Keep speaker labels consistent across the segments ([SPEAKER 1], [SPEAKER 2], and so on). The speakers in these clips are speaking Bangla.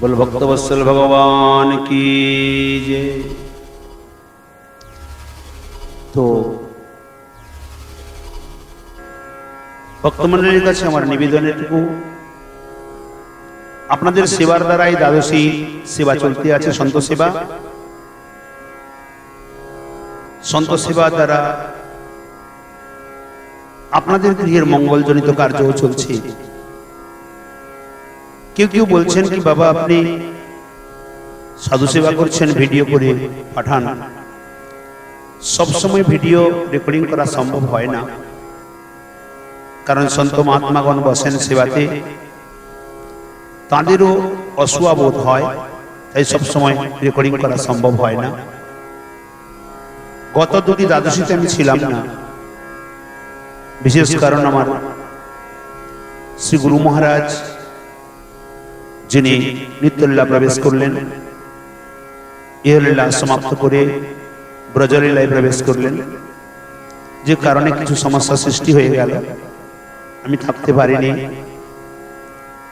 [SPEAKER 1] बोल भक्तवत्सल भगवान की जय তো ভক্তমন্ডলীর কাছে আমার নিবেদন এটুকু আপনাদের সেবার দ্বারাই দ্বাদশী সেবা চলতে আছে সন্ত সেবা সন্ত সেবা দ্বারা আপনাদের গৃহের মঙ্গলজনিত কার্যও চলছে কেউ কেউ বলছেন কি, বাবা, আপনি সাধু সেবা করছেন, ভিডিও করে পাঠান। সবসময় ভিডিও রেকর্ডিং করা সম্ভব হয় না। কারণ সন্ত মহাত্মাগণ বসেন সেবাতে। তাঁদেরও অসুয়া বোধ হয়, তাই সবসময় রেকর্ডিং করা সম্ভব হয় না। গত দুটি দ্বাদশীতে আমি ছিলাম না। বিশেষ কারণ আমার শ্রী গুরু মহারাজ যিনি নিত্যলীলা প্রবেশ করলেন ইহলীলা সমাপ্ত করে ব্রজলীলায় প্রবেশ করলেন। যে কারণে কিছু সমস্যা সৃষ্টি হয়ে গেল। আমি থাকতে পারিনি।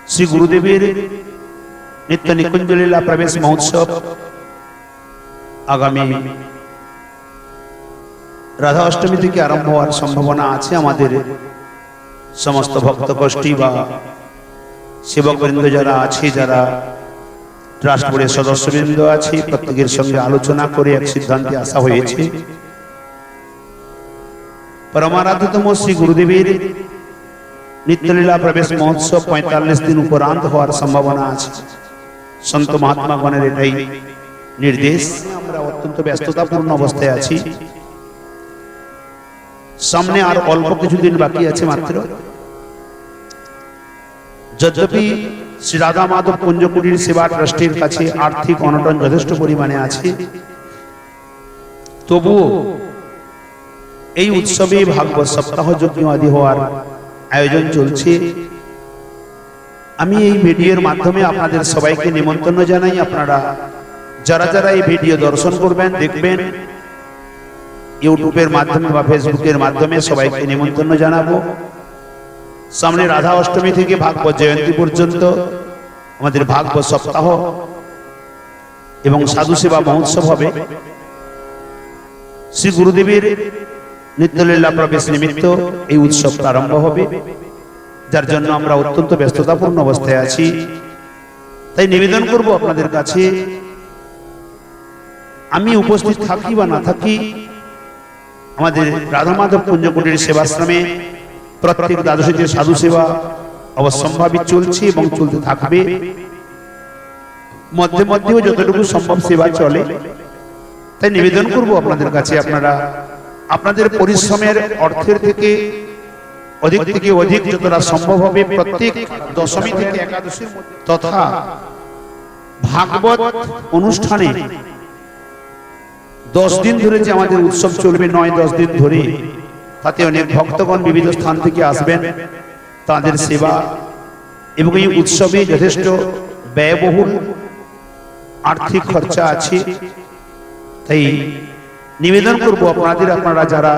[SPEAKER 1] শ্রী গুরুদেবের নিত্য নিকুঞ্জ লীলা প্রবেশ মহোৎসব আগামী রাধা অষ্টমী থেকে আরম্ভ হওয়ার সম্ভাবনা আছে আমাদের। সমস্ত ভক্ত গোষ্ঠী বা সেবকবৃন্দ যারা আছে, যারা ট্রাস্ট বোর্ডের সদস্যবৃন্দ আছে, প্রত্যেকের সঙ্গে আলোচনা করে এক সিদ্ধান্তে আসা হয়েছে। পরমারাধ্যতম শ্রী গুরুদেবের নিত্যলীলা প্রবেশ মহোৎসব পঁয়তাল্লিশ দিন উপরান্ত হওয়ার সম্ভাবনা আছে। সন্ত মহাত্মা মহাত্মাগণের এটাই নির্দেশ। আমরা অত্যন্ত ব্যস্ততাপূর্ণ অবস্থায় আছি। সামনে আর অল্প কিছুদিন বাকি আছে মাত্র। যদ্যপি শ্রী রাধা মাধব কুঞ্জকুটির সেবা ট্রাস্টের কাছে আর্থিক অনটন যথেষ্ট পরিমাণে আছে, তবুও এই উৎসবে ভাগবত সপ্তাহ যজ্ঞ আদি হওয়ার আয়োজন চলছে। আমি এই ভিডিওর মাধ্যমে আপনাদের সবাইকে নিমন্ত্রণ জানাই। আপনারা যারা যারা এই ভিডিও দর্শন করবেন, দেখবেন, ইউটিউবের মাধ্যমে বা ফেসবুকের মাধ্যমে সবাইকে নিমন্ত্রণ জানাব। সামনে রাধা অষ্টমী থেকে ভাগবত জয়ন্তী পর্যন্ত আমাদের ভাগবত সপ্তাহ এবং সাধু সেবা মহোৎসব হবে। শ্রী গুরুদেবের নিত্যলীলা প্রবেশ নিমিত্ত এই উৎসব আরম্ভ হবে। যার জন্য আমরা অত্যন্ত ব্যস্ততাপূর্ণ অবস্থায় আছি। তাই নিবেদন করব আপনাদের কাছে। আমি উপস্থিত থাকি বা না থাকি আমাদের রাধা মাধব কুঞ্জকুটির সেবাশ্রমে প্রত্যেক দ্বাদশীতে সাধু সেবা অবশ্যম্ভাবী চলছে এবং চলতে থাকবে। মধ্যে মধ্যেও যতটুকু সম্ভব সেবা চলে। তাই নিবেদন করব আপনাদের কাছে, আপনারা আপনাদের পরিশ্রমের অর্থের থেকে অধিক থেকে অধিক যতটা সম্ভব হবে প্রত্যেক দশমী থেকে একাদশীর তথা ভাগবত অনুষ্ঠানে দশ দিন ধরে যে আমাদের উৎসব চলবে, নয় দশ দিন ধরে তাতে অনেক ভক্তগণ বিভিন্ন স্থান থেকে আসবেন। তাদের সেবা এবং এই উৎসবে যথেষ্ট ব্যয়বহুল আর্থিক খরচা আছে। তাই নিবেদন করব আপনাদের, আপনারা যারা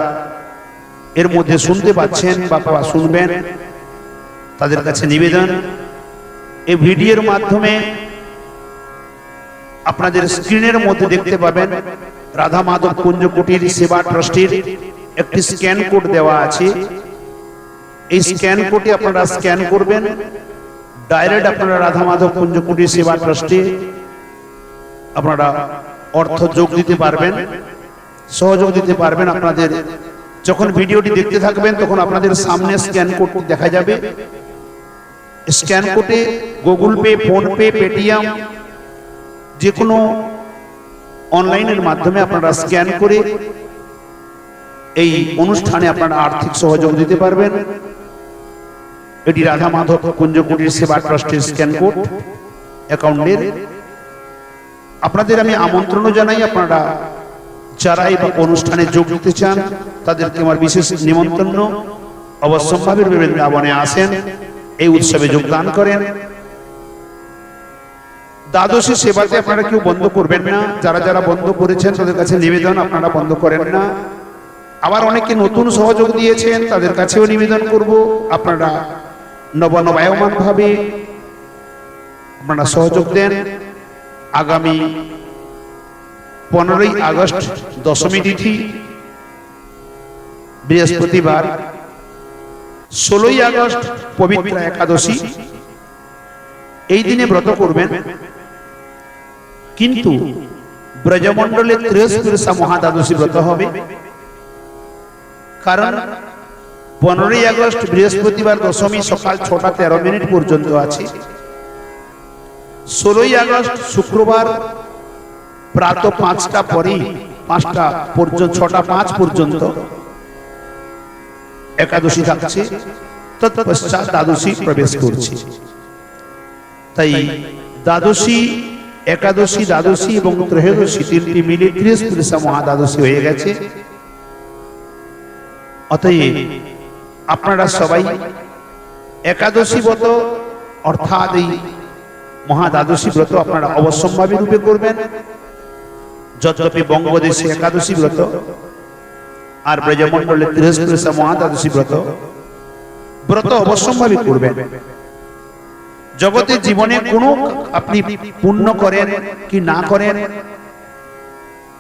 [SPEAKER 1] এর মধ্যে শুনতে পাচ্ছেন বা শুনবেন, তাদের কাছে নিবেদন। এই ভিডিওর মাধ্যমে আপনাদের স্ক্রিনের মধ্যে দেখতে পাবেন রাধা মাধব কুঞ্জ কুটির সেবা ট্রাস্টের একটি স্ক্যান কোড দেওয়া আছে। এই স্ক্যান কোডে আপনারা স্ক্যান করবেন। ডাইরেক্ট আপনারা রাধা মাধব কুঞ্জ কুটির সেবা ট্রাস্টে আপনারা অর্থ যোগ দিতে পারবেন। সহযোগ দিতে পারবেন আপনাদের। যখন ভিডিওটি দেখতে থাকবেন তখন আপনাদের সামনে স্ক্যান কোড দেখা যাবে। স্ক্যান কোডে গুগল পে ফোনপে পেটিএম যে কোনো অনলাইনের মাধ্যমে আপনারা স্ক্যান করে এই অনুষ্ঠানে আপনারা আর্থিক সহযোগ দিতে পারবেন। এটি রাধা মাধব কুঞ্জকুটির সেবা ট্রাস্টের স্ক্যান কোড অ্যাকাউন্টের আপনাদের আমি আমন্ত্রণ জানাই, আপনারা যারা এই অনুষ্ঠানে যোগ দিতে চান, তাদেরকে আমার বিশেষ নিমন্ত্রণ। অবশ্যম্ভাবের বৃন্দাবনে আসেন, এই উৎসবে যোগদান করেন। দ্বাদশী সেবাতে আপনারা কেউ বন্ধ করবেন না। যারা যারা বন্ধ করেছেন, তাদের কাছে নিবেদন, আপনারা বন্ধ করেন না। আবার অনেকে নতুন সহযোগ দিয়েছেন, তাদের কাছেও নিবেদন করব। আপনারা নবনবায়মান ভাবে আপনারা সহযোগ দেন। আগামী পনেরোই আগস্ট দশমী তিথি, বৃহস্পতিবার, ষোলোই আগস্ট পবিত্র একাদশী। এই দিনে ব্রত করবেন। কিন্তু ব্রজমণ্ডলে ত্রেস্পুরসা মহাদ্বাদশী ব্রত হবে। কারণ পনেরোই আগস্ট বৃহস্পতিবার দশমী সকাল ছটা তেরো মিনিট পর্যন্ত আছে। ষোলোই আগস্ট শুক্রবার প্রাত পাঁচটা পরে পাঁচটা পর্যন্ত, ছটা পাঁচ পর্যন্ত একাদশী থাকছে, তৎপশ্চাৎ দ্বাদশী প্রবেশ করছে। তাই দ্বাদশী, একাদশী, দ্বাদশী এবং ত্রয়োদশী তিনটি মিলে ত্রিস্পুরসা মহাদ্বাদশী হয়ে গেছে। অতএব আপনারা সবাই একাদশী ব্রত অর্থাৎ এই মহাদ্বাদশী ব্রত আপনারা অবশ্যম্ভাবী রূপে করবেন। যদ্যপি বঙ্গদেশে একাদশী ব্রত আর ব্রজমণ্ডলে ত্রিস্পুরসা মহাদ্বাদশী ব্রত ব্রত অবশ্যম্ভাবী করবেন। জগতে জীবনে কোনো আপনি পুণ্য করেন কি না করেন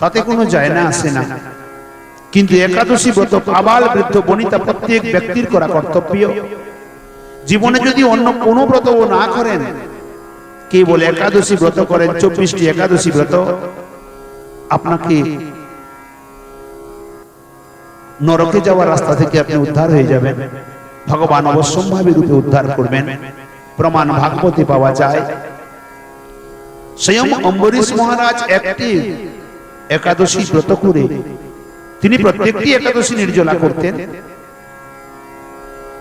[SPEAKER 1] তাতে কোনো যায় না আসে না। কিন্তু একাদশী ব্রত আবাল বৃদ্ধ বনিতা প্রত্যেক ব্যক্তির করা কর্তব্য। জীবনে যদি অন্য কোনো ব্রত না করেন কে বলে একাদশী ব্রত করেন, চব্বিশটি একাদশী ব্রত, আপনাকে নরকে যাওয়ার রাস্তা থেকে আপনি উদ্ধার হয়ে যাবেন। ভগবান অবশ্যম্ভাবী রূপে উদ্ধার করবেন। প্রমাণ ভাগবতী পাওয়া যায়। স্বয়ং অম্বরীশ মহারাজ একটি একাদশী ব্রত করে তিনি প্রত্যেকটি একাদশী নির্জলা করতেন।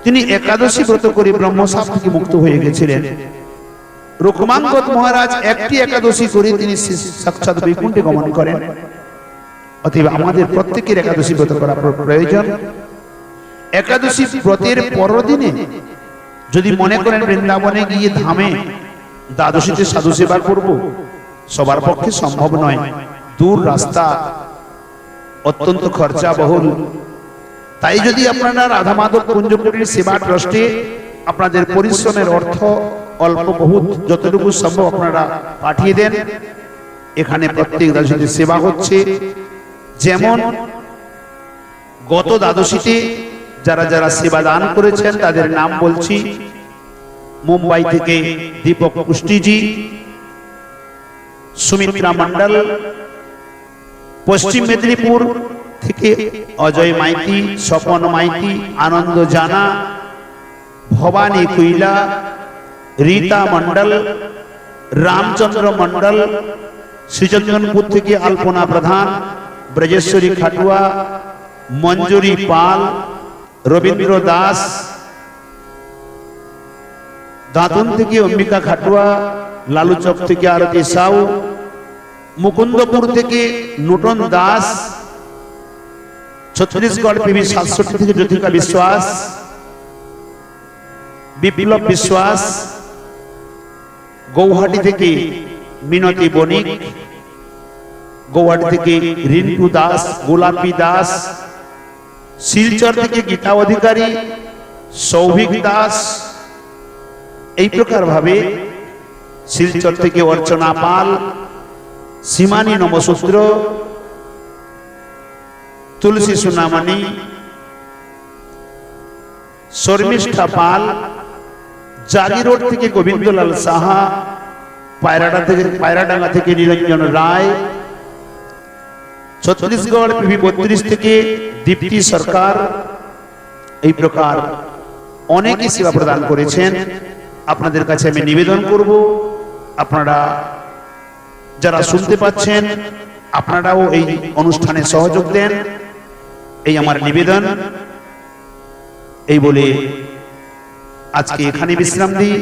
[SPEAKER 1] তিনি একাদশী ব্রত করে ব্রহ্মসাপ থেকে মুক্ত হয়ে গেছিলেন। রুকমাঙ্গত মহারাজ একটি একাদশী করে তিনি সাক্ষাৎ বৈকুণ্ঠে গমন করেন। অতএব আমাদের প্রত্যেকের একাদশী ব্রত করা প্রয়োজন। একাদশী ব্রতের পরদিনে যদি মনে করেন বৃন্দাবনে গিয়ে ধামে দ্বাদশীতে সাধু সেবা করব, সবার পক্ষে সম্ভব নয়। দূর রাস্তা অত্যন্ত খরচা বহুল তাই যদি আপনারা রাধা মাধব কুঞ্জপুরীর সেবা ট্রাস্টে আপনাদের পরিশ্রমের অর্থ অল্প বহুত যতটুকু সম্ভব আপনারা পাঠিয়ে দেন, এখানে প্রত্যেক দ্বাদশীতে সেবা হচ্ছে। যেমন গত দ্বাদশীতে যারা যারা সেবা দান করেছেন, তাদের নাম বলছি মুম্বাই থেকে দীপক কুষ্টিজি সুমিত্রা মন্ডল পশ্চিম মেদিনীপুর থেকে অজয় মাইতি, স্বপন মাইতি, আনন্দ জানা, ভবানী কুইলা, রীতা মন্ডল রামচন্দ্র মন্ডল শ্রীচন্দনপুর থেকে আলপনা প্রধান, ব্রজেশ্বরী খাটুয়া, মঞ্জুরি পাল, রবীন্দ্র দাস, দাঁতন থেকে অম্বিকা খাটুয়া, লালুচক থেকে আরতি সাউ মুকুন্দপুর থেকে নুটন দাস, ছত্তিশগড় পিবি সাতষট্টি থেকে জ্যোতিকা বিশ্বাস, বিপ্লব বিশ্বাস, গৌহাটি থেকে মিনতি বণিক, গৌহাটি থেকে রিন্টু দাস, গোলাপি দাস, শিলচর থেকে গীতা অধিকারী, সৌভিক দাস, এই প্রকার ভাবে শিলচর থেকে অর্চনা পাল সীমানী নমসূত্র, তুলসী সুনামণি, শর্মিষ্ঠা পাল, জাগি রোড থেকে গোবিন্দলাল সাহা, পায়রাডা থেকে, পায়রাডাঙ্গা থেকে নিরঞ্জন রায়, ছত্তিশগড় পিভি বত্রিশ থেকে দীপ্তি সরকার, এই প্রকার অনেকে সেবা প্রদান করেছেন। আপনাদের কাছে আমি নিবেদন করব। আপনারা যারা শুনতে পাচ্ছেন আপনারাও এই অনুষ্ঠানে সহযোগ দেন। এই আমার নিবেদন। এই বলে আজকে এখানে বিশ্রাম দিই।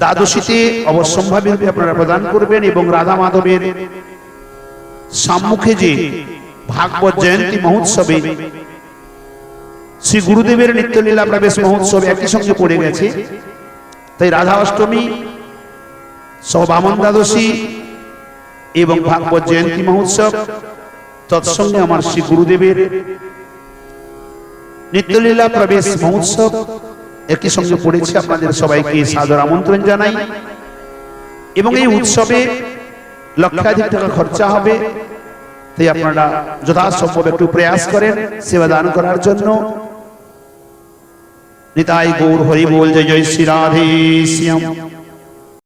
[SPEAKER 1] দ্বাদশীতে অবশ্যম্ভাবী রূপে আপনারা প্রদান করবেন এবং রাধা মাধবের সম্মুখে যে ভাগবত জয়ন্তী মহোৎসবে শ্রী গুরুদেবের নিত্যলীলা প্রবেশ মহোৎসব একই সঙ্গে পড়ে গেছে। তাই রাধা অষ্টমী সব আমন দ্বাদশী এবং ভাগবত জয়ন্তী মহোৎসব। তৎসঙ্গে আমার শ্রী গুরুদেবের নিত্যলীলা প্রবেশ মহোৎসব। একই সঙ্গে পড়েছে আপনাদের সবাইকে সাদর আমন্ত্রণ জানাই। এবং এই উৎসবে লক্ষাধিক টাকা খরচা হবে। তাই আপনারা যথাসম্ভব একটু প্রয়াস করেন, সেবা দান করার জন্য। নিতাই গৌর হরি বল, জয় জয় শ্রী রাধে শ্যাম।